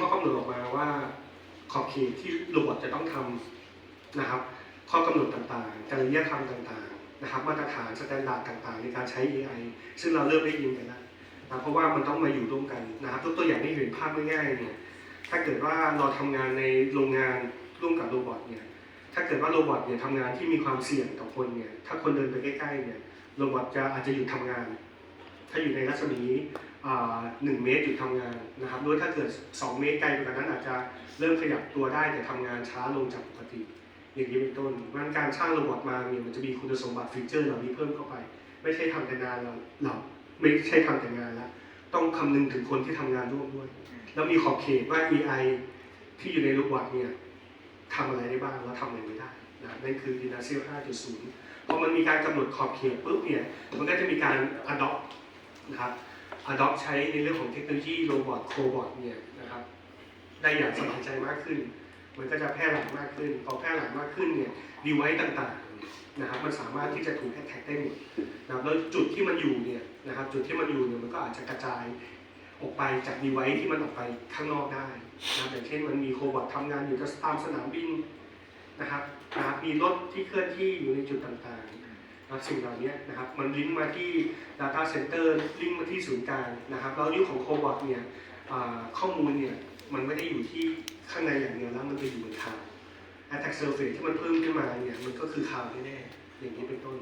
ข้อกำหนดออกมาว่า ขอบเขตที่โรบอทจะต้องทำนะครับ ข้อกำหนดต่างๆจริยธรรมต่างๆนะครับ มาตรฐานสแตนดาร์ดต่างๆ ในการใช้ AI ซึ่งเราเริ่มได้ยินกันแล้วนะเพราะว่ามันต้องมาอยู่ร่วมกันนะครับยกตัวอย่างให้เห็นภาพง่ายๆเนี่ยถ้าเกิดว่าเราทำงานในโรงงานร่วมกับโรบอทเนี่ยถ้าเกิดว่าโรบอทเนี่ยทำงานที่มีความเสี่ยงต่อคนเนี่ยถ้าคนเดินไปใกล้ๆเนี่ยโรบอทจะอาจจะหยุดทำงาน ถ้าอยู่ในรัศมีหนึ่งเมตรหยุดทำงานนะครับหรือว่าถ้าเกิด 2 เมตรไกลกว่านั้นอาจจะเริ่มขยับตัวได้แต่ทำงานช้าลงจากปกติ อย่างนี้เป็นต้นมันการสร้างโรบอทมาเนี่ยมันจะมีคุณสมบัติฟีเจอร์เหล่านี้เพิ่มเข้าไป ไม่ใช่ทำแต่งานเราเราไม่ใช่ทำแต่งานแล้วต้องคำนึงถึงคนที่ทำงานร่วมด้วย แล้วมีขอบเขตว่า AI ที่อยู่ในโรบอทเนี่ยทำอะไรได้บ้างแล้วทำอะไรไม่ได้นะนั่นคือ Industrial 5.0พอมันมีการกำหนดขอบเขตปุ๊บเนี่ยมันก็จะมีการ adopt นะครับ adopt ใช้ในเรื่องของเทคโนโลยีโรบอทโคบอทเนี่ยนะครับได้อย่างสบายใจมากขึ้น มันก็จะแพร่หลายมากขึ้น พอแพร่หลายมากขึ้นเนี่ยดีไวซ์ต่างๆนะครับมันสามารถที่จะถูกแท็กได้หมดนะครับแล้วจุดที่มันอยู่เนี่ยนะครับจุดที่มันอยู่เนี่ยมันก็อาจจะกระจายออกไปจากดีไวซ์ที่มันออกไปข้างนอกได้นะครับอย่างเช่นมันมีโคบอททำงานอยู่ตามสนามบินนะครับนะครับมีรถที่เคลื่อนที่อยู่ในจุดต่างๆ สิ่งเหล่านี้นะครับมันลิงก์มาที่ Data Center ลิงก์มาที่ศูนย์กลางนะครับแล้วยุคของโคบอทเนี่ยข้อมูลเนี่ยมันไม่ได้อยู่ที่ข้างในอย่างเดียวแล้วมันไปอยู่บนคลาวด์ Attack Surface ที่มันเพิ่มขึ้นมาเนี่ยมันก็คือคลาวด์แน่ๆอย่างนี้เป็นต้น